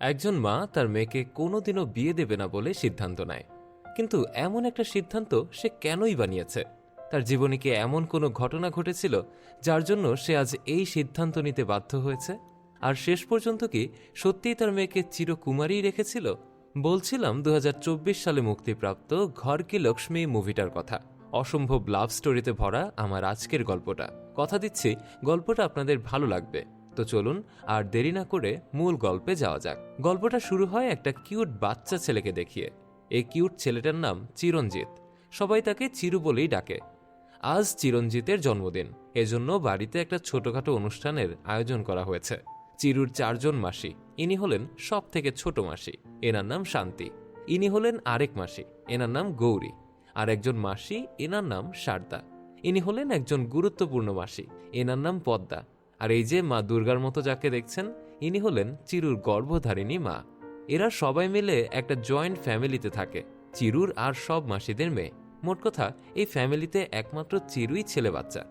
একজন মা তার মেয়েকে কোনোদিনও বিয়ে দেবে না বলে সিদ্ধান্ত নেয়। কিন্তু এমন একটা সিদ্ধান্ত সে কেনই বানিয়েছে? তার জীবনে কি এমন কোনো ঘটনা ঘটেছিল যার জন্য সে আজ এই সিদ্ধান্ত নিতে বাধ্য হয়েছে? আর শেষ পর্যন্ত কি সত্যিই তার মেয়েকে চিরকুমারী রেখেছিল? বলছিলাম দু হাজার চব্বিশ সালে মুক্তিপ্রাপ্ত ঘর কি লক্ষ্মী মুভিটার কথা। অসম্ভব লাভ স্টোরিতে ভরা আমার আজকের গল্পটা। কথা দিচ্ছি, গল্পটা আপনাদের ভালো লাগবে। তো চলুন আর দেরি না করে মূল গল্পে যাওয়া যাক। গল্পটা শুরু হয় একটা কিউট বাচ্চা ছেলেকে দেখিয়ে। এই কিউট ছেলেটার নাম চিরঞ্জিত। সবাই তাকে চিরু বলেই ডাকে। আজ চিরঞ্জিতের জন্মদিন। এজন্য বাড়িতে একটা ছোটখাটো অনুষ্ঠানের আয়োজন করা হয়েছে। চিরুর চারজন মাসি। ইনি হলেন সব থেকে ছোট মাসি। এনার নাম শান্তি। ইনি হলেন আরেক মাসি। এনার নাম গৌরী। আর একজন মাসি, এনার নাম সারদা। ইনি হলেন একজন গুরুত্বপূর্ণ মাসি। এনার নাম পদ্মা। আর এই যে মা দুর্গার মতো যাকে দেখছেন, ইনি হলেন চিরুর গর্ভধারিণী মা। এরা সবাই মিলে একটা জয়েন্ট ফ্যামিলিতে থাকে, চিরুর আর সব মাসিদের মেয়ে। মোট কথা, এই ফ্যামিলিতে একমাত্র চিরুই ছেলে বাচ্চা।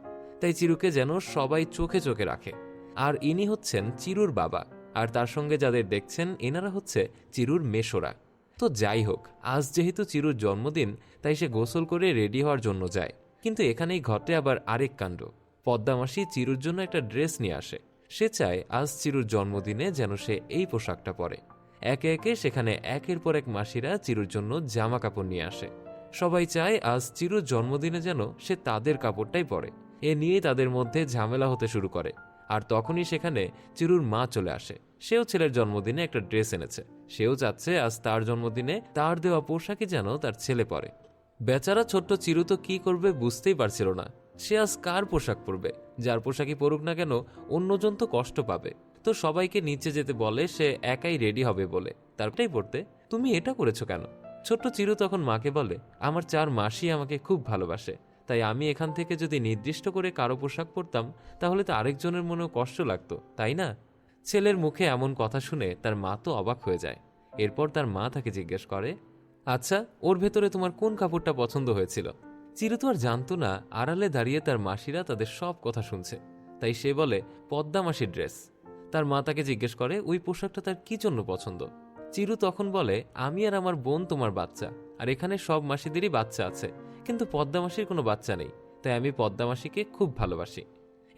তাই চিরুকে যেন সবাই চোখে চোখে রাখে। আর ইনি হচ্ছেন চিরুর বাবা, আর তার সঙ্গে যাদের দেখছেন, এনারা হচ্ছে চিরুর মেশোরা তো যাই হোক, আজ যেহেতু চিরুর জন্মদিন, তাই সে গোসল করে রেডি হওয়ার জন্য যায়। কিন্তু এখানেই ঘটে আবার আরেক কাণ্ড। পদ্মামাসি চিরুর জন্য একটা ড্রেস নিয়ে আসে। সে চায় আজ চিরুর জন্মদিনে যেন সে এই পোশাকটা পরে। একে একে সেখানে একের পর এক মাসিরা চিরুর জন্য জামা কাপড় নিয়ে আসে। সবাই চায় আজ চিরুর জন্মদিনে যেন সে তাদের কাপড়টাই পরে। এ নিয়েই তাদের মধ্যে ঝামেলা হতে শুরু করে। আর তখনই সেখানে চিরুর মা চলে আসে। সেও ছেলের জন্মদিনে একটা ড্রেস এনেছে। সেও চাচ্ছে আজ তার জন্মদিনে তার দেওয়া পোশাকই যেন তার ছেলে পরে। বেচারা ছোট্ট চিরু তো কি করবে বুঝতেই পারছিল না। সে আজ কার পোশাক পরবে? যার পোশাকই পরুক না কেন, অন্যজন তো কষ্ট পাবে। তো সবাইকে নিচে যেতে বলে সে একাই রেডি হবে বলে। তারটাই পড়তে, তুমি এটা করেছ কেন? ছোট্ট চিরু তখন মাকে বলে, আমার চার মাসি আমাকে খুব ভালোবাসে। তাই আমি এখান থেকে যদি নির্দিষ্ট করে কারও পোশাক পরতাম, তাহলে তো আরেকজনের মনেও কষ্ট লাগতো, তাই না? ছেলের মুখে এমন কথা শুনে তার মা তো অবাক হয়ে যায়। এরপর তার মা তাকে জিজ্ঞেস করে আচ্ছা ওর ভেতরে তোমার কোন কাপড়টা পছন্দ হয়েছিল? চিরু তো আর জানতো না আড়ালে দাঁড়িয়ে তার মাসিরা তাদের সব কথা শুনছে। তাই সে বলে, পদ্মা মাসির ড্রেস। তার মা তাকে জিজ্ঞেস করে, ওই পোশাকটা তার কি জন্য পছন্দ? চিরু তখন বলে, আমি আর আমার বোন তোমার বাচ্চা, আর এখানে সব মাসিদেরই বাচ্চা আছে, কিন্তু পদ্মা মাসির কোনো বাচ্চা নেই, তাই আমি পদ্মা মাসিকে খুব ভালোবাসি।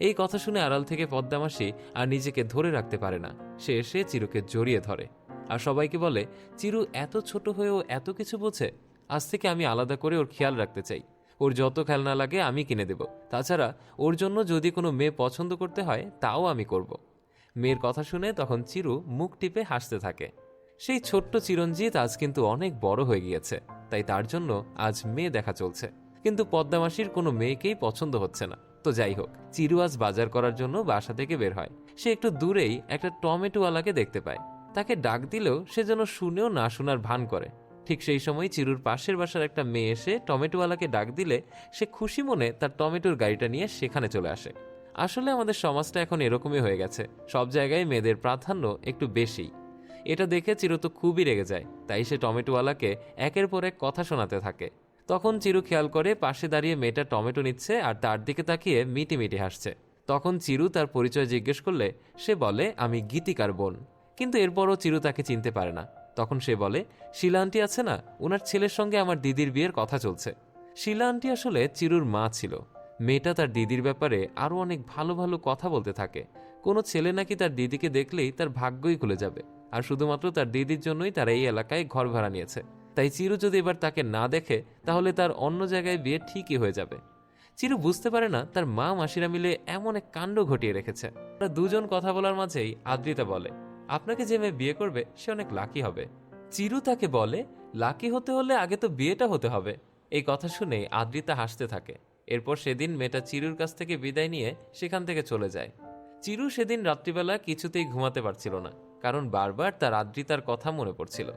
এই কথা শুনে আড়াল থেকে পদ্মা মাসি আর নিজেকে ধরে রাখতে পারে না। সে এসে চিরুকে জড়িয়ে ধরে। আর সবাইকে বলে, চিরু এত ছোট হয়েও এত কিছু বোঝে, আজ থেকে আমি আলাদা করে ওর খেয়াল রাখতে চাই। ওর যত খেলনা লাগে আমি কিনে দেব। তাছাড়া ওর জন্য যদি কোনো মেয়ে পছন্দ করতে হয়, তাও আমি করব। মেয়ের কথা শুনে তখন চিরু মুখ টিপে হাসতে থাকে। সেই ছোট্ট চিরঞ্জিত আজ কিন্তু অনেক বড় হয়ে গিয়েছে, তাই তার জন্য আজ মেয়ে দেখা চলছে। কিন্তু পদ্মামাসির কোনো মেয়েকেই পছন্দ হচ্ছে না। তো যাই হোক, চিরু আজ বাজার করার জন্য বাসা থেকে বের হয়। সে একটু দূরেই একটা টমেটোওয়ালাকে দেখতে পায়। তাকে ডাক দিলেও সে যেন শুনেও না শোনার ভান করে। ঠিক সেই সময় চিরুর পাশের বাসার একটা মেয়ে এসে টমেটোওয়ালাকে ডাক দিলে সে খুশি মনে তার টমেটোর গাড়িটা নিয়ে সেখানে চলে আসে। আসলে আমাদের সমাজটা এখন এরকমই হয়ে গেছে। সব জায়গায় মেয়েদের প্রাধান্য একটু বেশি। এটা দেখে চিরু তো খুবই রেগে যায়। তাই সে টমেটোওয়ালাকে একের পর এক কথা শোনাতে থাকে। তখন চিরু খেয়াল করে পাশে দাঁড়িয়ে মেয়েটা টমেটো নিচ্ছে আর তার দিকে তাকিয়ে মিটি মিটি হাসছে। তখন চিরু তার পরিচয় জিজ্ঞেস করলে সে বলে, আমি গীতিকার বোন। কিন্তু এরপরও চিরু তাকে চিনতে পারে না। তখন সে বলে, শিলা আন্টি আছে না? ওনার ছেলের সঙ্গে আমার দিদির বিয়ের কথা চলছে। শিলা আন্টি আসলে চিরুর মা ছিল। মেয়েটা তার দিদির ব্যাপারে আরও অনেক ভালো ভালো কথা বলতে থাকে। কোনো ছেলে নাকি তার দিদিকে দেখলেই তার ভাগ্যই খুলে যাবে। আর শুধুমাত্র তার দিদির জন্যই তারা এই এলাকায় ঘর ভাড়া নিয়েছে। তাই চিরু যদি এবার তাকে না দেখে, তাহলে তার অন্য জায়গায় বিয়ে ঠিকই হয়ে যাবে। চিরু বুঝতে পারে না তার মা মাসিরা মিলে এমন এক কাণ্ড ঘটিয়ে রেখেছে। দুজন কথা বলার মাঝেই আদ্রিতা বলে আপনাকে যে মেয়ে বিয়ে করবে, সে অনেক লাকি হবে। চিরু তাকে বলে লাকি হতে হলে আগে তো বিয়েটা হতে হবে। এই কথা শুনেই আদ্রিতা হাসতে থাকে। এরপর সেদিন মেয়েটা চিরুর কাছ থেকে বিদায় নিয়ে সেখান থেকে চলে যায়। চিরু সেদিন রাত্রিবেলা কিছুতেই ঘুমাতে পারছিল না, কারণ বারবার তার আদ্রিতার কথা মনে পড়ছিল।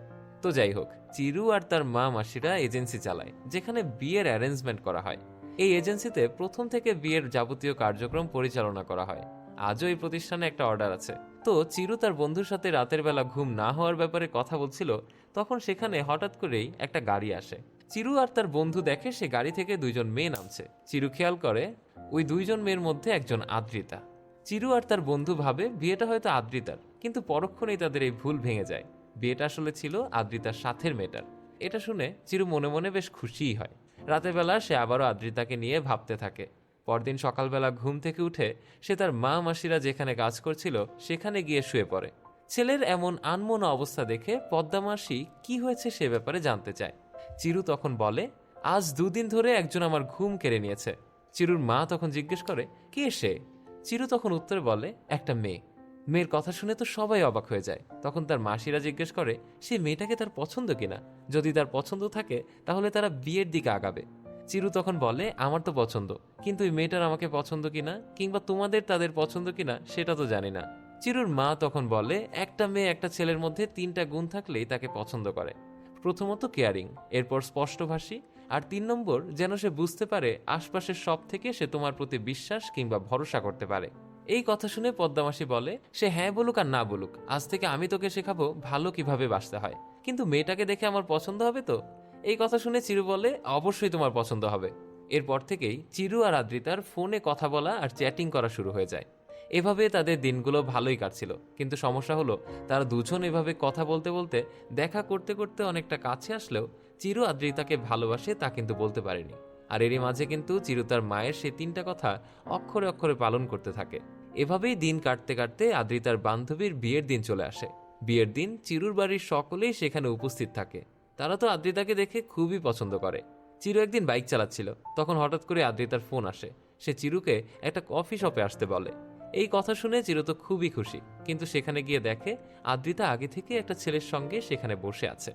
তো যাই হোক, চিরু আর তার মা মাসিরা এজেন্সি চালায়, যেখানে বিয়ের অ্যারেঞ্জমেন্ট করা হয়। এই এজেন্সিতে প্রথম থেকে বিয়ের যাবতীয় কার্যক্রম পরিচালনা করা হয়। আজও এই প্রতিষ্ঠানে একটা অর্ডার আছে। তো চিরু তার বন্ধুর সাথে রাতের বেলা ঘুম না হওয়ার ব্যাপারে কথা বলছিল, তখন সেখানে হঠাৎ করেই একটা গাড়ি আসে। চিরু আর তার বন্ধু দেখে সে গাড়ি থেকে দুইজন মেয়ে নামছে। চিরু খেয়াল করে, ওই দুইজন মেয়ের মধ্যে একজন আদ্রিতা। চিরু আর তার বন্ধু ভাবে বিয়েটা হয়তো আদ্রিতার, কিন্তু পরক্ষণেই তাদের এই ভুল ভেঙে যায়। বিয়েটা আসলে ছিল আদ্রিতার সাথের মেয়েটার। এটা শুনে চিরু মনে মনে বেশ খুশিই হয়। রাতের বেলা সে আবারও আদ্রিতাকে নিয়ে ভাবতে থাকে। পরদিন সকালবেলা ঘুম থেকে উঠে সে তার মা মাসিরা যেখানে কাজ করছিল সেখানে গিয়ে শুয়ে পড়ে। ছেলের এমন আনমনা অবস্থা দেখে পদ্মা মাসি কি হয়েছে সে ব্যাপারে জানতে চায়। চিরু তখন বলে, আজ দুদিন ধরে একজন আমার ঘুম কেড়ে নিয়েছে। চিরুর মা তখন জিজ্ঞেস করে, কে সে? চিরু তখন উত্তরে বলে, একটা মেয়ে। মেয়ের কথা শুনে তো সবাই অবাক হয়ে যায়। তখন তার মাসিরা জিজ্ঞেস করে, সে মেয়েটাকে তার পছন্দ কিনা? যদি তার পছন্দ থাকে, তাহলে তারা বিয়ের দিকে আগাবে। চিরু তখন বলে, আমার তো পছন্দ। কিন্তু এই মেয়েটার আমাকে পছন্দ কিনা কিংবা তোমাদের তাদের পছন্দ কিনা সেটা তো জানি না। চিরুর মা তখন বলে, একটা মেয়ে একটা ছেলের মধ্যে তিনটা গুণ থাকলেই তাকে পছন্দ করে। প্রথমত কেয়ারিং, এরপর স্পষ্টভাষী, আর তিন নম্বর যেন সে বুঝতে পারে আশপাশের সব থেকে সে তোমার প্রতি বিশ্বাস কিংবা ভরসা করতে পারে। এই কথা শুনে পদ্মামাসি বলে, সে হ্যাঁ বলুক আর না বলুক, আজ থেকে আমি তোকে শেখাবো ভালো কীভাবে বাঁচতে হয়। কিন্তু মেয়েটাকে দেখে আমার পছন্দ হবে তো? এই কথা শুনে চিরু বলে, অবশ্যই তোমার পছন্দ হবে। এরপর থেকেই চিরু আর আদ্রিতার ফোনে কথা বলা আর চ্যাটিং করা শুরু হয়ে যায়। এভাবে তাদের দিনগুলো ভালোই কাটছিল। কিন্তু সমস্যা হলো, তারা দুজন এভাবে কথা বলতে বলতে, দেখা করতে করতে অনেকটা কাছে আসলেও চিরু আদ্রিতাকে ভালোবাসে তা কিন্তু বলতে পারেনি। আর এরই মাঝে কিন্তু চিরু তার মায়ের সে তিনটা কথা অক্ষরে অক্ষরে পালন করতে থাকে। এভাবেই দিন কাটতে কাটতে আদ্রিতার বান্ধবীর বিয়ের দিন চলে আসে। বিয়ের দিন চিরুর বাড়ির সকলেই সেখানে উপস্থিত থাকে। তারা তো আদ্রিতাকে দেখে খুবই পছন্দ করে। চিরু একদিন বাইক চালাচ্ছিল। তখন হঠাৎ করে আদ্রিতার ফোন আসে। সে চিরুকে একটা কফি শপে আসতে বলে। এই কথা শুনে চিরু তো খুবই খুশি। কিন্তু সেখানে গিয়ে দেখে আদ্রিতা আগে থেকে একটা ছেলের সঙ্গে সেখানে বসে আছে।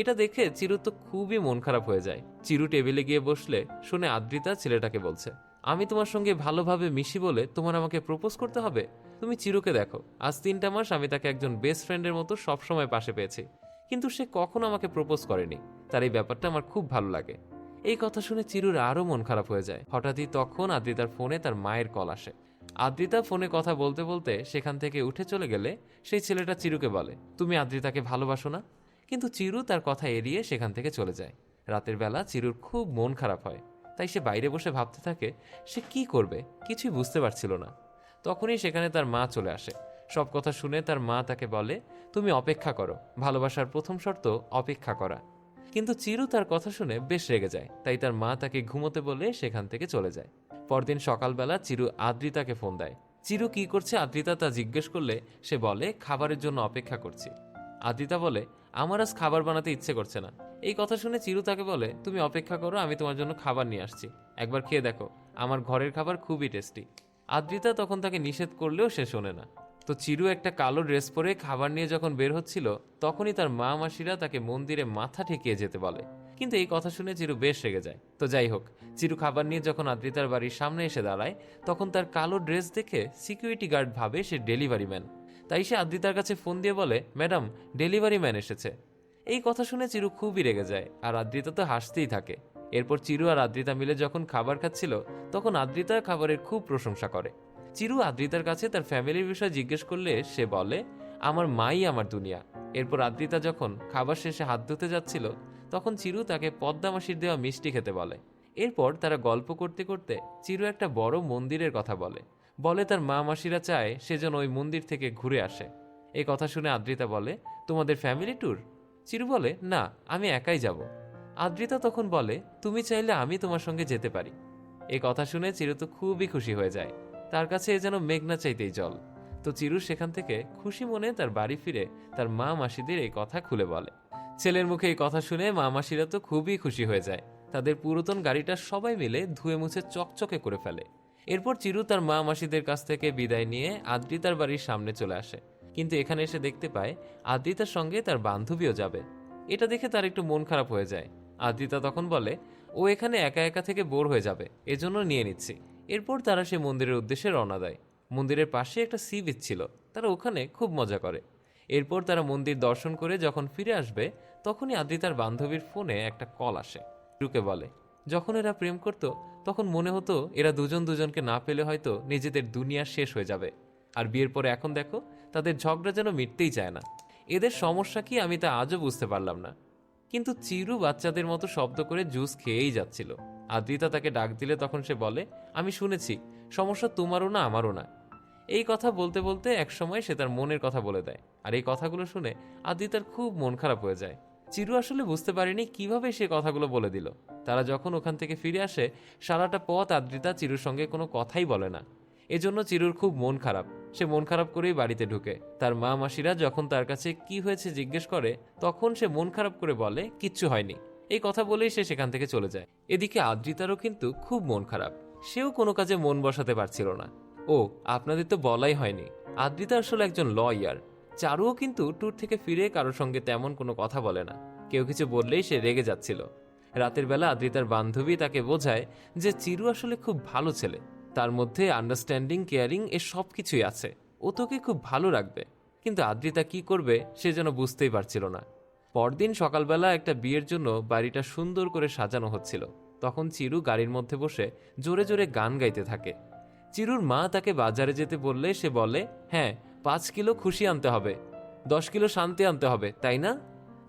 এটা দেখে চিরু তো খুবই মন খারাপ হয়ে যায়। চিরু টেবিলে গিয়ে বসলে শুনে আদ্রিতা ছেলেটাকে বলছে, আমি তোমার সঙ্গে ভালোভাবে মিশি বলে তোমার আমাকে প্রপোজ করতে হবে? তুমি চিরুকে দেখো। আজ তিনটা মাস আমি তাকে একজন বেস্ট ফ্রেন্ডের মতো সবসময় পাশে পেয়েছি। কিন্তু সে কখনো আমাকে প্রপোজ করেনি। তার এই ব্যাপারটা আমার খুব ভালো লাগে। এই কথা শুনে চিরুর আরও মন খারাপ হয়ে যায়। হঠাৎই তখন আদ্রিতার ফোনে তার মায়ের কল আসে। আদ্রিতা ফোনে কথা বলতে বলতে সেখান থেকে উঠে চলে গেলে সেই ছেলেটা চিরুকে বলে, তুমি আদ্রিতাকে ভালোবাসো না? কিন্তু চিরু তার কথা এড়িয়ে সেখান থেকে চলে যায়। রাতের বেলা চিরুর খুব মন খারাপ হয়। তাই সে বাইরে বসে ভাবতে থাকে, সে কি করবে? কিছুই বুঝতে পারছিল না। তখনই সেখানে তার মা চলে আসে। সব কথা শুনে তার মা তাকে বলে, তুমি অপেক্ষা করো। ভালোবাসার প্রথম শর্ত, অপেক্ষা করা। কিন্তু চিরু তার কথা শুনে বেশ রেগে যায়। তাই তার মা তাকে ঘুমোতে বলে সেখান থেকে চলে যায়। পরদিন সকালবেলা চিরু আদ্রিতাকে ফোন দেয়। চিরু কি করছে? আদ্রিতা তা জিজ্ঞেস করলে সে বলে, খাবারের জন্য অপেক্ষা করছি। আদ্রিতা বলে, আমার আজ খাবার বানাতে ইচ্ছে করছে না। এই কথা শুনে চিরু তাকে বলে, তুমি অপেক্ষা করো, আমি তোমার জন্য খাবার নিয়ে আসছি। একবার খেয়ে দেখো। আমার ঘরের খাবার খুবই টেস্টি। আদ্রিতা তখন তাকে নিষেধ করলেও সে শোনে না। তো চিরু একটা কালো ড্রেস পরে খাবার নিয়ে যখন বের হচ্ছিল, তখনই তার মা মাসিরা তাকে মন্দিরে মাথা ঠেকিয়ে যেতে বলে। কিন্তু এই কথা শুনে চিরু বেশ রেগে যায়। তো যাই হোক, চিরু খাবার নিয়ে যখন আদ্রিতার বাড়ির সামনে এসে দাঁড়ায়, তখন তার কালো ড্রেস দেখে সিকিউরিটি গার্ড ভাবে সে ডেলিভারি ম্যান। তাই সে আদ্রিতার কাছে ফোন দিয়ে বলে, ম্যাডাম, ডেলিভারি ম্যান এসেছে। এই কথা শুনে চিরু খুবই রেগে যায়, আর আদ্রিতা তো হাসতেই থাকে। এরপর চিরু আর আদ্রিতা মিলে যখন খাবার খাচ্ছিল, তখন আদ্রিতা খাবারের খুব প্রশংসা করে। চিরু আদ্রিতার কাছে তার ফ্যামিলির বিষয়ে জিজ্ঞেস করলে সে বলে, আমার মাই আমার দুনিয়া। এরপর আদ্রিতা যখন খাবার শেষে হাত ধুতে যাচ্ছিল, তখন চিরু তাকে পদ্মামাসির দেওয়া মিষ্টি খেতে বলে। এরপর তারা গল্প করতে করতে চিরু একটা বড় মন্দিরের কথা বলে। বলে, তার মা মাসিরা চায় সে যেন ওই মন্দির থেকে ঘুরে আসে। এই কথা শুনে আদ্রিতা বলে, তোমাদের ফ্যামিলি ট্যুর চিরু বলে, না, আমি একাই যাব। আদ্রিতা তখন বলে, তুমি চাইলে আমি তোমার সঙ্গে যেতে পারি। এ কথা শুনে চিরু তো খুবই খুশি হয়ে যায়। তার কাছে এ যেন মেঘনা চাইতেই জল। তো চিরু সেখান থেকে খুশি মনে তার বাড়ি ফিরে তার মা মাসিদের এই কথা খুলে বলে। ছেলের মুখে এই কথা শুনে মা মাসিরা তো খুবই খুশি হয়ে যায়। তাদের পুরাতন গাড়িটা সবাই মিলে ধুয়ে মুছে চকচকে করে ফেলে। এরপর চিরু তার মা মাসিদের কাছ থেকে বিদায় নিয়ে আদ্রিতার বাড়ির সামনে চলে আসে। কিন্তু এখানে এসে দেখতে পায়, আদ্রিতার সঙ্গে তার বান্ধবীও যাবে। এটা দেখে তার একটু মন খারাপ হয়ে যায়। আদ্রিতা তখন বলে, ও এখানে একা একা থেকে বোর হয়ে যাবে, এজন্য নিয়ে নিচ্ছি। এরপর তারা সে মন্দিরের উদ্দেশ্যে রওনা দেয়। মন্দিরের পাশে একটা সি বিচ ছিল। তারা ওখানে খুব মজা করে। এরপর তারা মন্দির দর্শন করে যখন ফিরে আসবে, তখনই আদ্রিতার বান্ধবীর ফোনে একটা কল আসে। রুকে বলে, যখন এরা প্রেম করত, তখন মনে হতো এরা দুজন দুজনকে না পেলে হয়তো নিজেদের দুনিয়া শেষ হয়ে যাবে। আর বিয়ের পরে এখন দেখো, তাদের ঝগড়া যেন মিটতেই চায় না। এদের সমস্যা কি আমি তা আজও বুঝতে পারলাম না। কিন্তু চিরু বাচ্চাদের মতো শব্দ করে জুস খেয়েই যাচ্ছিল। আদ্রিতা তাকে ডাক দিলে তখন সে বলে, আমি শুনেছি, সমস্যা তোমারও না আমারও না। এই কথা বলতে বলতে একসময় সে তার মনের কথা বলে দেয়, আর এই কথাগুলো শুনে আদ্রিতার খুব মন খারাপ হয়ে যায়। চিরু আসলে বুঝতে পারেনি কীভাবে সে কথাগুলো বলে দিল। তারা যখন ওখান থেকে ফিরে আসে, সারাটা পথ আদ্রিতা চিরুর সঙ্গে কোনো কথাই বলে না। এজন্য চিরুর খুব মন খারাপ। সে মন খারাপ করেই বাড়িতে ঢুকে। তার মা মাসিরা যখন তার কাছে কি হয়েছে জিজ্ঞেস করে, তখন সে মন খারাপ করে বলে, কিচ্ছু হয়নি। এই কথা বলেই সে সেখান থেকে চলে যায়। এদিকে আদ্রিতারও কিন্তু খুব মন খারাপ। সেও কোনো কাজে মন বসাতে পারছিল না। ও, আপনাদের তো বলাই হয়নি। আদ্রিতা আসলে একজন লয়ার চারুও কিন্তু ট্যুর থেকে ফিরে কারোর সঙ্গে তেমন কোনো কথা বলে না। কেউ কিছু বললেই সে রেগে যাচ্ছিল। রাতের বেলা আদ্রিতার বান্ধবী তাকে বোঝায় যে চিরু আসলে খুব ভালো ছেলে। তার মধ্যে আন্ডারস্ট্যান্ডিং কেয়ারিং এ সব কিছুই আছে। ও তোকে খুব ভালো রাখবে। কিন্তু আদ্রিতা কি করবে সে যেন বুঝতেই পারছিল না। পরদিন সকালবেলা একটা বিয়ের জন্য বাড়িটা সুন্দর করে সাজানো হচ্ছিল। তখন চিরু গাড়ির মধ্যে বসে জোরে জোরে গান গাইতে থাকে। চিরুর মা তাকে বাজারে যেতে বললে সে বলে হ্যাঁ পাঁচ কিলো খুশি আনতে হবে, দশ কিলো শান্তি আনতে হবে, তাই না?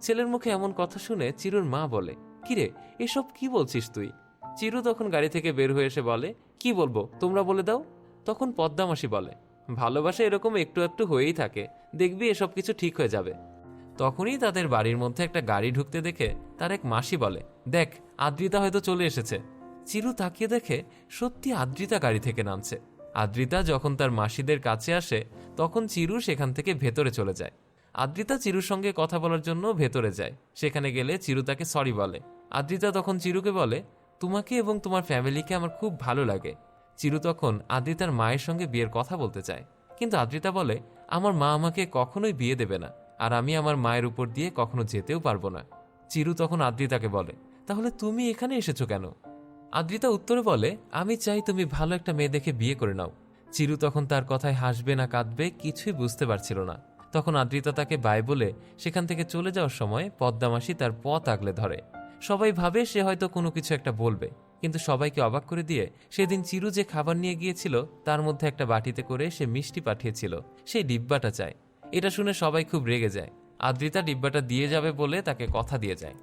ছেলের মুখে এমন কথা শুনে চিরুর মা বলে, কিরে, এসব কি বলছিস তুই? চিরু তখন গাড়ি থেকে বের হয়ে এসে বলে, কি বলব, তোমরা বলে দাও? তখন পদ্মামাসি বলে, ভালোবাসা এরকম একটু একটু হয়েই থাকে, দেখবি এসব কিছু ঠিক হয়ে যাবে। তখনই তাদের বাড়ির মধ্যে একটা গাড়ি ঢুকতে দেখে তার এক মাসি বলে, দেখ, আদ্রিতা হয়তো চলে এসেছে। চিরু তাকিয়ে দেখে সত্যি আদ্রিতা গাড়ি থেকে নামছে। আদ্রিতা যখন তার মাসিদের কাছে আসে, তখন চিরু সেখান থেকে ভেতরে চলে যায়। আদ্রিতা চিরুর সঙ্গে কথা বলার জন্য ভেতরে যায়। সেখানে গেলে চিরু তাকে সরি বলে। আদ্রিতা তখন চিরুকে বলে, তোমাকে এবং তোমার ফ্যামিলিকে আমার খুব ভালো লাগে। চিরু তখন আদ্রিতার মায়ের সঙ্গে বিয়ের কথা বলতে চায়। কিন্তু আদ্রিতা বলে, আমার মা আমাকে কখনোই বিয়ে দেবে না। আর আমি আমার মায়ের উপর দিয়ে কখনো যেতেও পারব না। চিরু তখন আদ্রিতাকে বলে, তাহলে তুমি এখানে এসেছ কেন? আদ্রিতা উত্তরে বলে, আমি চাই তুমি ভালো একটা মেয়ে দেখে বিয়ে করে নাও। চিরু তখন তার কথায় হাসবে না কাঁদবে, কিছুই বুঝতে পারছিল না। তখন আদ্রিতা তাকে বাই বলে, সেখান থেকে চলে যাওয়ার সময় পদ্মামাসি তার পথ আগলে ধরে। সবাই ভাবে সে হয়তো কোনো কিছু একটা বলবে, কিন্তু সবাইকে অবাক করে দিয়ে সেদিন চিরু যে খাবার নিয়ে গিয়েছিল, তার মধ্যে একটা বাটিতে করে সে মিষ্টি পাঠিয়েছিল, সেই ডিব্বাটা চায়। এটা শুনে সবাই খুব রেগে যায়। আদ্রিতা ডিব্বাটা দিয়ে যাবে বলে তাকে কথা দিয়ে যায়।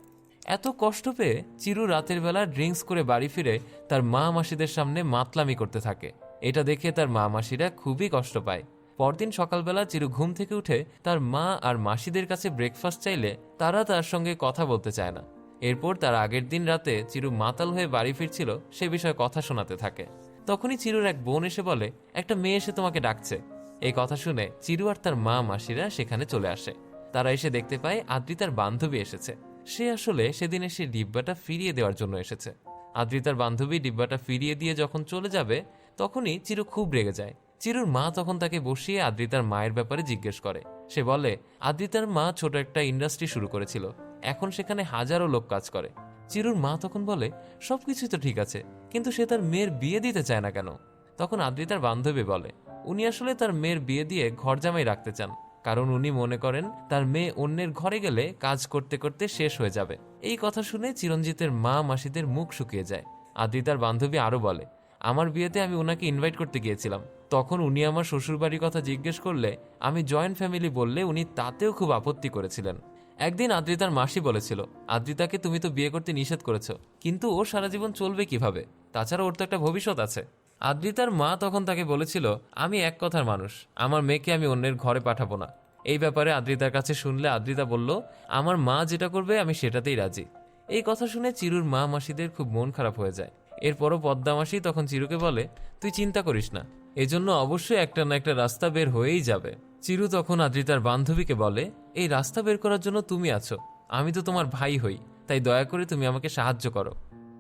এত কষ্ট পেয়ে চিরু রাতের বেলা ড্রিঙ্কস করে বাড়ি ফিরে তার মা মাসিদের সামনে মাতলামি করতে থাকে। এটা দেখে তার মা মাসিরা খুবই কষ্ট পায়। পরদিন সকালবেলা চিরু ঘুম থেকে উঠে তার মা আর মাসিদের কাছে ব্রেকফাস্ট চাইলে তারা তার সঙ্গে কথা বলতে চায় না। এরপর তার আগের দিন রাতে চিরু মাতাল হয়ে বাড়ি ফিরছিল সে বিষয়ে কথা শোনাতে থাকে। তখনই চিরুর এক বোন এসে বলে, একটা মেয়ে এসে তোমাকে ডাকছে। এই কথা শুনে চিরু আর তার মা মাসিরা সেখানে চলে আসে। তারা এসে দেখতে পায় আদ্রিতার বান্ধবী এসেছে। সে আসলে সেদিন এসে ডিব্বাটা ফিরিয়ে দেওয়ার জন্য এসেছে। আদ্রিতার বান্ধবী ডিব্বাটা ফিরিয়ে দিয়ে যখন চলে যাবে, তখনই চিরু খুব রেগে যায়। চিরুর মা তখন তাকে বসিয়ে আদ্রিতার মায়ের ব্যাপারে জিজ্ঞেস করে। সে বলে আদ্রিতার মা ছোট একটা ইন্ডাস্ট্রি শুরু করেছিল। এখন সেখানে হাজারো লোক কাজ করে। চিরুর মা তখন বলে, সবকিছুই তো ঠিক আছে, কিন্তু সে তার মেয়ের বিয়ে দিতে চায় না কেন? তখন আদ্রিতার বান্ধবী বলে উনি আসলে তার মেয়ের বিয়ে দিয়ে ঘর জামাই রাখতে চান। কারণ উনি মনে করেন তার মেয়ে অন্যের ঘরে গেলে কাজ করতে করতে শেষ হয়ে যাবে। এই কথা শুনে চিরঞ্জিতের মা মাসিদের মুখ শুকিয়ে যায়। আদ্রিতার বান্ধবী আরও বলে, আমার বিয়েতে আমি ওনাকে ইনভাইট করতে গিয়েছিলাম। তখন উনি আমার শ্বশুরবাড়ির কথা জিজ্ঞেস করলে আমি জয়েন্ট ফ্যামিলি বললে উনি তাতেও খুব আপত্তি করেছিলেন। একদিন আদ্রিতার মাসি বলেছিল আদ্রিতাকে তুমি তো বিয়ে করতে নিষেধ করেছ, কিন্তু ও সারা জীবন চলবে কীভাবে? তাছাড়া ওর তো একটা ভবিষ্যৎ আছে। আদ্রিতার মা তখন তাকে বলেছিল, আমি এক কথার মানুষ, আমার মেয়েকে আমি অন্যের ঘরে পাঠাবো না। এই ব্যাপারে আদ্রিতার কাছে শুনলে আদ্রিতা বলল, আমার মা যেটা করবে, আমি সেটাতেই রাজি। এই কথা শুনে চিরুর মা মাসিদের খুব মন খারাপ হয়ে যায়। এরপরও পদ্মা মাসি তখন চিরুকে বলে, তুই চিন্তা করিস না, এজন্য অবশ্যই একটা না একটা রাস্তা বের হয়েই যাবে। চিরু তখন আদ্রিতার বান্ধবীকে বলে, এই রাস্তা বের করার জন্য তুমি আছো, আমি তো তোমার ভাই হই, তাই দয়া করে তুমি আমাকে সাহায্য করো।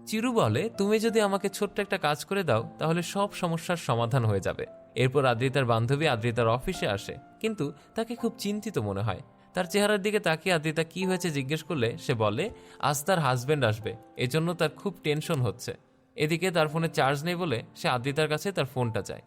চিরু বলে, তুমি যদি আমাকে ছোট্ট একটা কাজ করে দাও, তাহলে সব সমস্যার সমাধান হয়ে যাবে। এরপর আদ্রিতার বান্ধবী আদ্রিতার অফিসে আসে। কিন্তু তাকে খুব চিন্তিত মনে হয়। তার চেহারার দিকে তাকিয়ে আদ্রিতা কি হয়েছে জিজ্ঞেস করলে সে বলে, আজ তার হাজবেন্ড আসবে। এজন্য তার খুব টেনশন হচ্ছে। এদিকে তার ফোনে চার্জ নেই বলে সে আদ্রিতার কাছে তার ফোনটা চায়।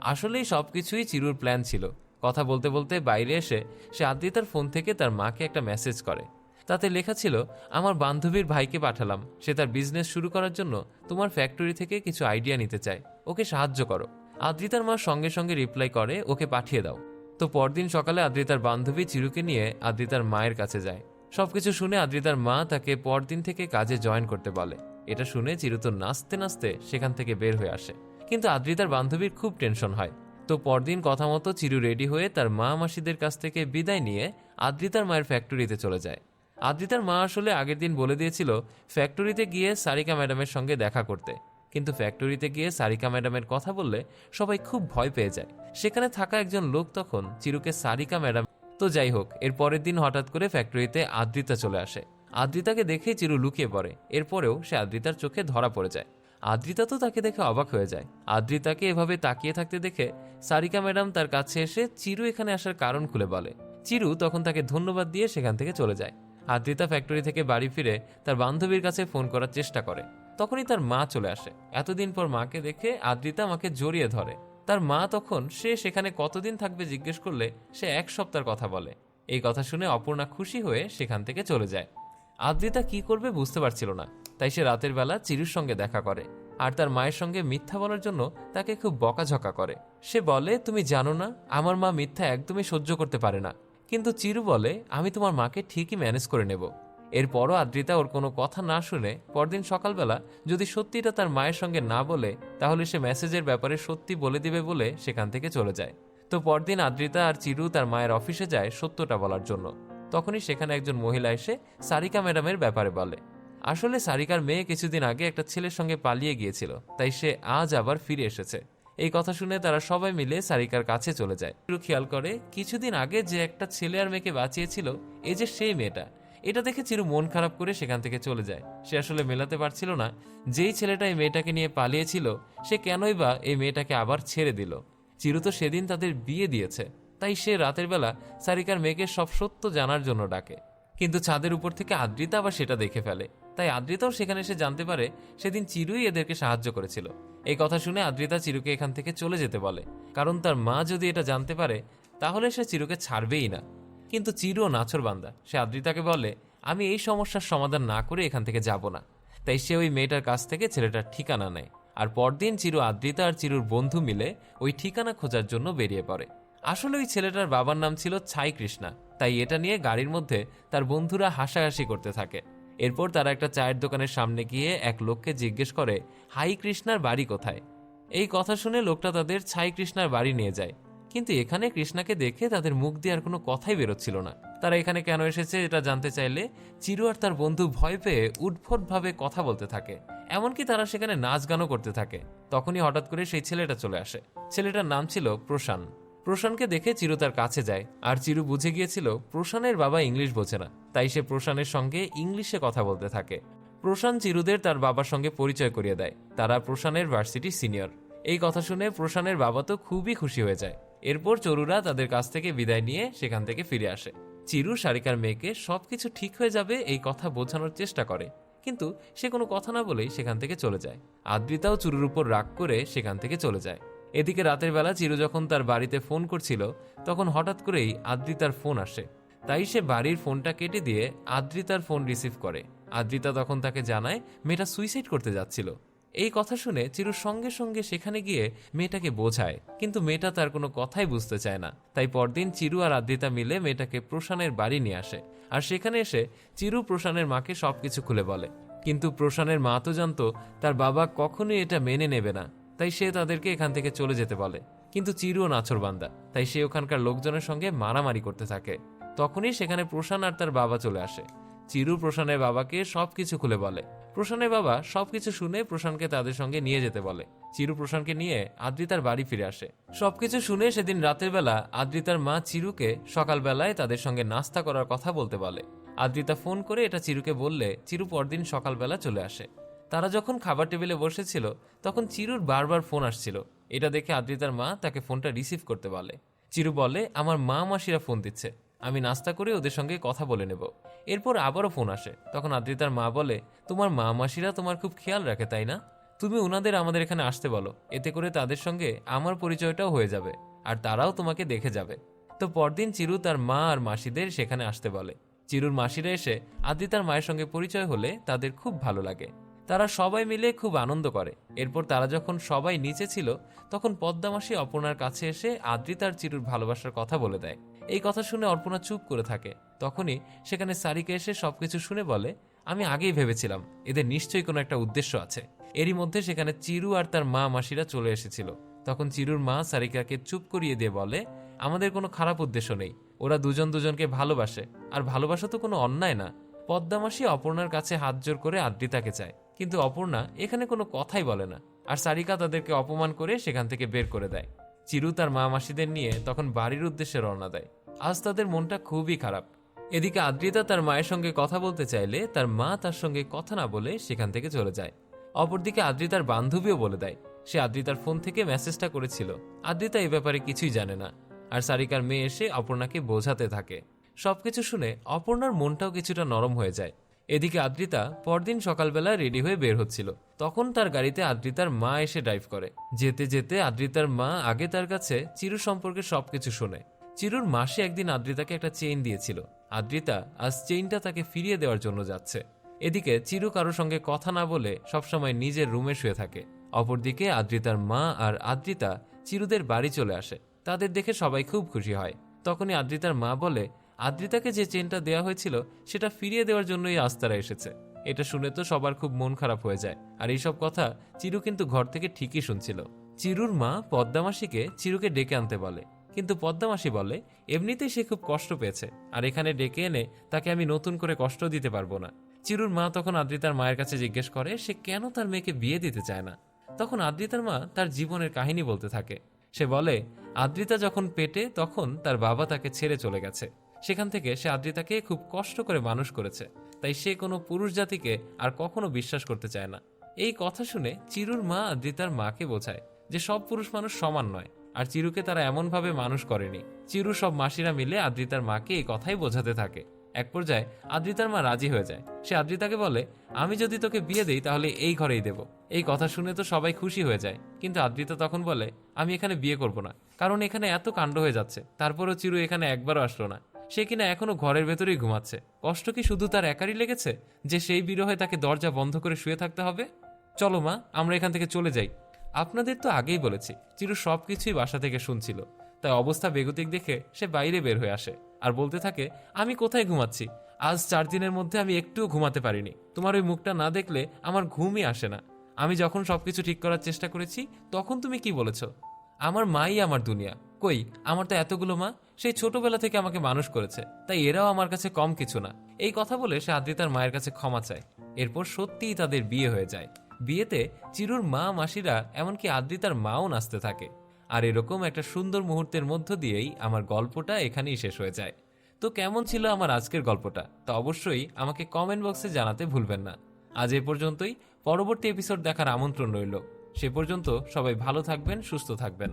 আসলেই সব কিছুই চিরুর প্ল্যান ছিল। কথা বলতে বলতে বাইরে এসে সে আদ্রিতার ফোন থেকে তার মাকে একটা মেসেজ করে। তাতে লেখা ছিল, আমার বান্ধবীর ভাইকে পাঠালাম। সে তার বিজনেস শুরু করার জন্য তোমার ফ্যাক্টরি থেকে কিছু আইডিয়া নিতে চায়। ওকে সাহায্য করো। আদ্রিতার মা সঙ্গে সঙ্গে রিপ্লাই করে, ওকে পাঠিয়ে দাও। তো পরদিন সকালে আদ্রিতার বান্ধবী চিরুকে নিয়ে আদ্রিতার মায়ের কাছে যায়। সবকিছু শুনে আদ্রিতার মা তাকে পরদিন থেকে কাজে জয়েন করতে বলে। এটা শুনে চিরু তো নাচতে নাচতে সেখান থেকে বের হয়ে আসে। কিন্তু আদ্রিতার বান্ধবীর খুব টেনশন হয়। তো পরদিন কথা মতো চিরু রেডি হয়ে তার মা মাসিদের কাছ থেকে বিদায় নিয়ে আদ্রিতার মায়ের ফ্যাক্টরিতে চলে যায়। আদ্রিতার মা আসলে আগের দিন বলে দিয়েছিল, ফ্যাক্টরিতে গিয়ে সারিকা ম্যাডামের সঙ্গে দেখা করতে। কিন্তু ফ্যাক্টরিতে গিয়ে সারিকা ম্যাডামের কথা বললে সবাই খুব ভয় পেয়ে যায়। সেখানে থাকা একজন লোক তখন চিরুকে সারিকা ম্যাডাম, তো যাই হোক, এর পরের দিন হঠাৎ করে ফ্যাক্টরিতে আদ্রিতা চলে আসে। আদ্রিতাকে দেখে চিরু লুকিয়ে পড়ে, এরপরেও সে আদ্রিতার চোখে ধরা পড়ে যায়। আদ্রিতা তো তাকে দেখে অবাক হয়ে যায়। আদ্রিতাকে এভাবে তাকিয়ে থাকতে দেখে সারিকা ম্যাডাম তার কাছে এসে চিরু এখানে আসার কারণ খুলে বলে। চিরু তখন তাকে ধন্যবাদ দিয়ে সেখান থেকে চলে যায়। আদ্রিতা ফ্যাক্টরি থেকে বাড়ি ফিরে তার বান্ধবীর কাছে ফোন করার চেষ্টা করে। তখনই তার মা চলে আসে। এতদিন পর মাকে দেখে আদ্রিতা মাকে জড়িয়ে ধরে। তার মা তখন সে সেখানে কতদিন থাকবে জিজ্ঞেস করলে সে এক সপ্তাহের কথা বলে। এই কথা শুনে অপর্ণা খুশি হয়ে সেখান থেকে চলে যায়। আদ্রিতা কি করবে বুঝতে পারছিল না, তাই সে রাতের বেলা চিরুর সঙ্গে দেখা করে। আর তার মায়ের সঙ্গে মিথ্যা বলার জন্য তাকে খুব বকাঝকা করে। সে বলে, তুমি জানো না, আমার মা মিথ্যা একদমই সহ্য করতে পারে না। কিন্তু চিরু বলে, আমি তোমার মাকে ঠিকই ম্যানেজ করে নেব। এরপরও আদ্রিতা ওর কোনো কথা না শুনে পরদিন সকালবেলা যদি সত্যিটা তার মায়ের সঙ্গে না বলে, তাহলে সে মেসেজের ব্যাপারে সত্যি বলে দিবে বলে সেখান থেকে চলে যায়। তো পরদিন আদ্রিতা আর চিরু তার মায়ের অফিসে যায় সত্যটা বলার জন্য। তখনই সেখানে একজন মহিলা এসে সারিকা ম্যাডামের ব্যাপারে বলে। আসলে সারিকার মেয়ে কিছুদিন আগে একটা ছেলের সঙ্গে পালিয়ে গিয়েছিল, তাই সে আজ আবার ফিরে এসেছে। এই কথা শুনে তারা সবাই মিলে সারিকার কাছে চলে যায়। খেয়াল করে, কিছুদিন আগে যে একটা ছেলে আর মেয়েকে বাঁচিয়েছিল, এই যে সেই মেয়েটা, এটা দেখে চিরু মন খারাপ করে সেখান থেকে চলে যায়। সে আসলে মেলাতে পারছিল না, যেই ছেলেটা এই মেয়েটাকে নিয়ে পালিয়েছিল, সে কেনই বা এই মেয়েটাকে আবার ছেড়ে দিল। চিরু তো সেদিন তাদের বিয়ে দিয়েছে, তাই সে রাতের বেলা সারিকার মেয়েকে সব সত্য জানার জন্য ডাকে। কিন্তু ছাদের উপর থেকে আদ্রিতা আবার সেটা দেখে ফেলে। তাই আদ্রিতাও সেখানে এসে জানতে পারে সেদিন চিরুই এদেরকে সাহায্য করেছিল। এই কথা শুনে আদ্রিতা চিরুকে এখান থেকে চলে যেতে বলে। কারণ তার মা যদি এটা জানতে পারে, তাহলে সে চিরুকে ছাড়বেই না। কিন্তু চিরু নাছর বান্দা, সে আদ্রিতাকে বলে, আমি এই সমস্যার সমাধান না করে এখান থেকে যাব না। তাই সে ওই মেয়েটার কাছ থেকে ছেলেটার ঠিকানা নেয়। আর পরদিন চিরু আদ্রিতা আর চিরুর বন্ধু মিলে ওই ঠিকানা খোঁজার জন্য বেরিয়ে পড়ে। আসলে ওই ছেলেটার বাবার নাম ছিল ছাই কৃষ্ণা। তাই এটা নিয়ে গাড়ির মধ্যে তার বন্ধুরা হাসাহাসি করতে থাকে। এরপর তারা একটা চায়ের দোকানের সামনে গিয়ে এক লোককে জিজ্ঞেস করে, হাই কৃষ্ণার বাড়ি কোথায়? এই কথা শুনে লোকটা তাদের, ছাই কৃষ্ণার বাড়ি নিয়ে যায়। কিন্তু এখানে কৃষ্ণাকে দেখে তাদের মুখ দিয়ে আর কোনো কথাই বেরোচ্ছিল না। তারা এখানে কেন এসেছে এটা জানতে চাইলে চিরু আর তার বন্ধু ভয় পেয়ে উদ্ভটভাবে কথা বলতে থাকে। এমনকি তারা সেখানে নাচ গানও করতে থাকে। তখনই হঠাৎ করে সেই ছেলেটা চলে আসে। ছেলেটার নাম ছিল প্রশান। প্রশানকে দেখে চিরু তার কাছে যায়, আর চিরু বুঝে গিয়েছিল প্রশানের বাবা ইংলিশ বোঝে না, তাই সে প্রশানের সঙ্গে ইংলিশে কথা বলতে থাকে। প্রশান চিরুদের তার বাবার সঙ্গে পরিচয় করিয়ে দেয়, তারা প্রশানের ভার্সিটি সিনিয়র। এই কথা শুনে প্রশানের বাবা তো খুবই খুশি হয়ে যায়। এরপর চরুরা তাদের কাছ থেকে বিদায় নিয়ে সেখান থেকে ফিরে আসে। চিরু সারিকার মেয়েকে সবকিছু ঠিক হয়ে যাবে এই কথা বোঝানোর চেষ্টা করে, কিন্তু সে কোনো কথা না বলেই সেখান থেকে চলে যায়। আদ্রিতাও চুরুর উপর রাগ করে সেখান থেকে চলে যায়। এদিকে রাতের বেলা চিরু যখন তার বাড়িতে ফোন করছিল, তখন হঠাৎ করেই আদ্রিতার ফোন আসে। তাই সে বাড়ির ফোনটা কেটে দিয়ে আদ্রিতার ফোন রিসিভ করে। আদ্রিতা তখন তাকে জানায়, মেয়েটা সুইসাইড করতে যাচ্ছিল। এই কথা শুনে চিরুর সঙ্গে সঙ্গে সেখানে গিয়ে মেয়েটাকে বোঝায়, কিন্তু মেয়েটা তার কোনো কথাই বুঝতে চায় না। তাই পরদিন চিরু আর আদ্রিতা মিলে মেয়েটাকে প্রশানের বাড়ি নিয়ে আসে। আর সেখানে এসে চিরু প্রশানের মাকে সবকিছু খুলে বলে। কিন্তু প্রশানের মা তো জানতো, তার বাবা কখনোই এটা মেনে নেবে না। তাই সে তাদেরকে এখান থেকে চলে যেতে বলে। কিন্তু চিরুও নাছরবান্দা তাই সে ওখানকার লোকজনের সঙ্গে মারামারি করতে থাকে। তখনই সেখানে প্রশান আর তার বাবা চলে আসে। চিরু প্রশানের বাবাকে সবকিছু খুলে বলে। প্রশানের বাবা সবকিছু শুনে প্রশানকে তাদের সঙ্গে নিয়ে যেতে বলে। চিরু প্রশানকে নিয়ে আদ্রিতার বাড়ি ফিরে আসে। সবকিছু শুনে সেদিন রাতের বেলা আদ্রিতার মা চিরুকে সকালবেলায় তাদের সঙ্গে নাস্তা করার কথা বলতে বলে। আদ্রিতা ফোন করে এটা চিরুকে বললে, চিরু পরদিন সকালবেলা চলে আসে। তারা যখন খাবার টেবিলে বসেছিল, তখন চিরুর বারবার ফোন আসছিল। এটা দেখে আদ্রিতার মা তাকে ফোনটা রিসিভ করতে বলে। চিরু বলে, আমার মা মাসিরা ফোন দিচ্ছে। আমি নাস্তা করে ওদের সঙ্গে কথা বলে নেব। এরপর আবারও ফোন আসে। তখন আদ্রিতার মা বলে, তোমার মা মাসিরা তোমার খুব খেয়াল রাখে, তাই না? তুমি ওনাদের আমাদের এখানে আসতে বলো। এতে করে তাদের সঙ্গে আমার পরিচয়টাও হয়ে যাবে, আর তারাও তোমাকে দেখে যাবে। তো পরদিন চিরু তার মা আর মাসিদের সেখানে আসতে বলে। চিরুর মাসিরা এসে আদ্রিতার মায়ের সঙ্গে পরিচয় হলে তাদের খুব ভালো লাগে। তারা সবাই মিলে খুব আনন্দ করে। এরপর তারা যখন সবাই নিচে ছিল, তখন পদ্মামাসী অপর্ণার কাছে এসে আদ্রিতার চিরুর ভালোবাসার কথা বলে দেয়। এই কথা শুনে অর্পণা চুপ করে থাকে। তখনই সেখানে সারিকা এসে সবকিছু শুনে বলে, আমি আগেই ভেবেছিলাম, এদের নিশ্চয়ই কোনো একটা উদ্দেশ্য আছে। এরই মধ্যে সেখানে চিরু আর তার মা মাসিরা চলে এসেছিল। তখন চিরুর মা সারিকাকে চুপ করিয়ে দিয়ে বলে, আমাদের কোনো খারাপ উদ্দেশ্য নেই। ওরা দুজন দুজনকে ভালোবাসে। আর ভালোবাসা তো কোনো অন্যায় না। পদ্মামাসি অপর্ণার কাছে হাত জোর করে আদ্রিতাকে চায়। কিন্তু অপর্ণা এখানে কোনো কথাই বলে না। আর সারিকা তাদেরকে অপমান করে সেখান থেকে বের করে দেয়। চিরু তার মা মাসিদের নিয়ে তখন বাড়ির উদ্দেশ্যে রওনা দেয়। আজ তাদের মনটা খুবই খারাপ। এদিকে আদ্রিতা তার মায়ের সঙ্গে কথা বলতে চাইলে তার মা তার সঙ্গে কথা না বলে সেখান থেকে চলে যায়। অপরদিকে আদ্রিতার বান্ধবীও বলে দেয়। সে আদ্রিতার ফোন থেকে মেসেজটা করেছিল। আদ্রিতা এ ব্যাপারে কিছুই জানে না। আর সারিকার মেয়ে এসে অপর্ণাকে বোঝাতে থাকে। সবকিছু শুনে অপর্ণার মনটাও কিছুটা নরম হয়ে যায়। এদিকে আদ্রিতা পরদিন সকালবেলা রেডি হয়ে বের হচ্ছিল। তখন তার গাড়িতে আদ্রিতার মা এসে ড্রাইভ করে। যেতে যেতে আদ্রিতার মা আগে তার কাছে চিরু সম্পর্কে সবকিছু শোনে। চিরুর মাসে একদিন আদ্রিতাকে একটা চেইন দিয়েছিল। আদ্রিতা আজ চেইনটা তাকে ফিরিয়ে দেওয়ার জন্য যাচ্ছে। এদিকে চিরু কারোর সঙ্গে কথা না বলে সবসময় নিজের রুমে শুয়ে থাকে। অপরদিকে আদ্রিতার মা আর আদ্রিতা চিরুদের বাড়ি চলে আসে। তাদের দেখে সবাই খুব খুশি হয়। তখনই আদ্রিতার মা বলে আদ্রিতাকে যে চেনটা দেওয়া হয়েছিল, সেটা ফিরিয়ে দেওয়ার জন্যই আজ তারা এসেছে। এটা শুনে তো সবার খুব মন খারাপ হয়ে যায়। আর এইসব কথা চিরু কিন্তু ঘর থেকে ঠিকই শুনছিল। চিরুর মা পদ্মামাসিকে চিরুকে ডেকে আনতে বলে। কিন্তু পদ্মামাসি বলে, এমনিতেই সে খুব কষ্ট পেয়েছে। আর এখানে ডেকে এনে তাকে আমি নতুন করে কষ্ট দিতে পারব না। চিরুর মা তখন আদ্রিতার মায়ের কাছে জিজ্ঞেস করে, সে কেন তার মেয়েকে বিয়ে দিতে চায় না? তখন আদ্রিতার মা তার জীবনের কাহিনী বলতে থাকে। সে বলে, আদ্রিতা যখন পেটে, তখন তার বাবা তাকে ছেড়ে চলে গেছে। সেখান থেকে সে আদ্রিতাকে খুব কষ্ট করে মানুষ করেছে, তাই সে কোনো পুরুষ জাতিকে আর কখনো বিশ্বাস করতে চায় না। এই কথা শুনে চিরুর মা আদ্রিতার মাকে বোঝায় যে সব পুরুষ মানুষ সমান নয়, আর চিরুকে তারা এমনভাবে মানুষ করেনি। চিরু সব মাসিরা মিলে আদ্রিতার মাকে এই কথাই বোঝাতে থাকে। এক পর্যায়ে আদ্রিতার মা রাজি হয়ে যায়। সে আদ্রিতাকে বলে, আমি যদি তোকে বিয়ে দেই তাহলে এই ঘরেই দেব। এই কথা শুনে তো সবাই খুশি হয়ে যায়। কিন্তু আদ্রিতা তখন বলে, আমি এখানে বিয়ে করব না, কারণ এখানে এত কাণ্ড হয়ে যাচ্ছে। তারপরও চিরু এখানে একবারও আসলো না। সে কিনা এখনও ঘরের ভেতরেই ঘুমাচ্ছে। কষ্ট কি শুধু তার একারই লেগেছে? যে সেই বিরহে তাকে দরজা বন্ধ করে শুয়ে থাকতে হবে? চলো মা, আমরা এখান থেকে চলে যাই। আপনাদের তো আগেই বলেছি, চিরু সবকিছুই বাসা থেকে শুনছিল। তাই অবস্থা বেগতিক দেখে সে বাইরে বের হয়ে আসে আর বলতে থাকে, আমি কোথায় ঘুমাচ্ছি? আজ চার দিনের মধ্যে আমি একটুও ঘুমাতে পারিনি। তোমার ওই মুখটা না দেখলে আমার ঘুমই আসে না। আমি যখন সবকিছু ঠিক করার চেষ্টা করেছি, তখন তুমি কি বলেছ? আমার মাই আমার দুনিয়া। কই, আমার তো এতগুলো মা? সেই ছোটবেলা থেকে আমাকে মানুষ করেছে, তাই এরাও আমার কাছে কম কিছু না। এই কথা বলে সে আদ্রিতার মায়ের কাছে ক্ষমা চায়। এরপর সত্যিই তাদের বিয়ে হয়ে যায়। বিয়েতে চিরুর মা, মাসিরা, এমনকি আদ্রিতার মাও নাচতে থাকে। আর এরকম একটা সুন্দর মুহূর্তের মধ্য দিয়েই আমার গল্পটা এখানেই শেষ হয়ে যায়। তো কেমন ছিল আমার আজকের গল্পটা? তা অবশ্যই আমাকে কমেন্ট বক্সে জানাতে ভুলবেন না। আজ এ পর্যন্তই। পরবর্তী এপিসোড দেখার আমন্ত্রণ রইল। সে পর্যন্ত সবাই ভালো থাকবেন, সুস্থ থাকবেন।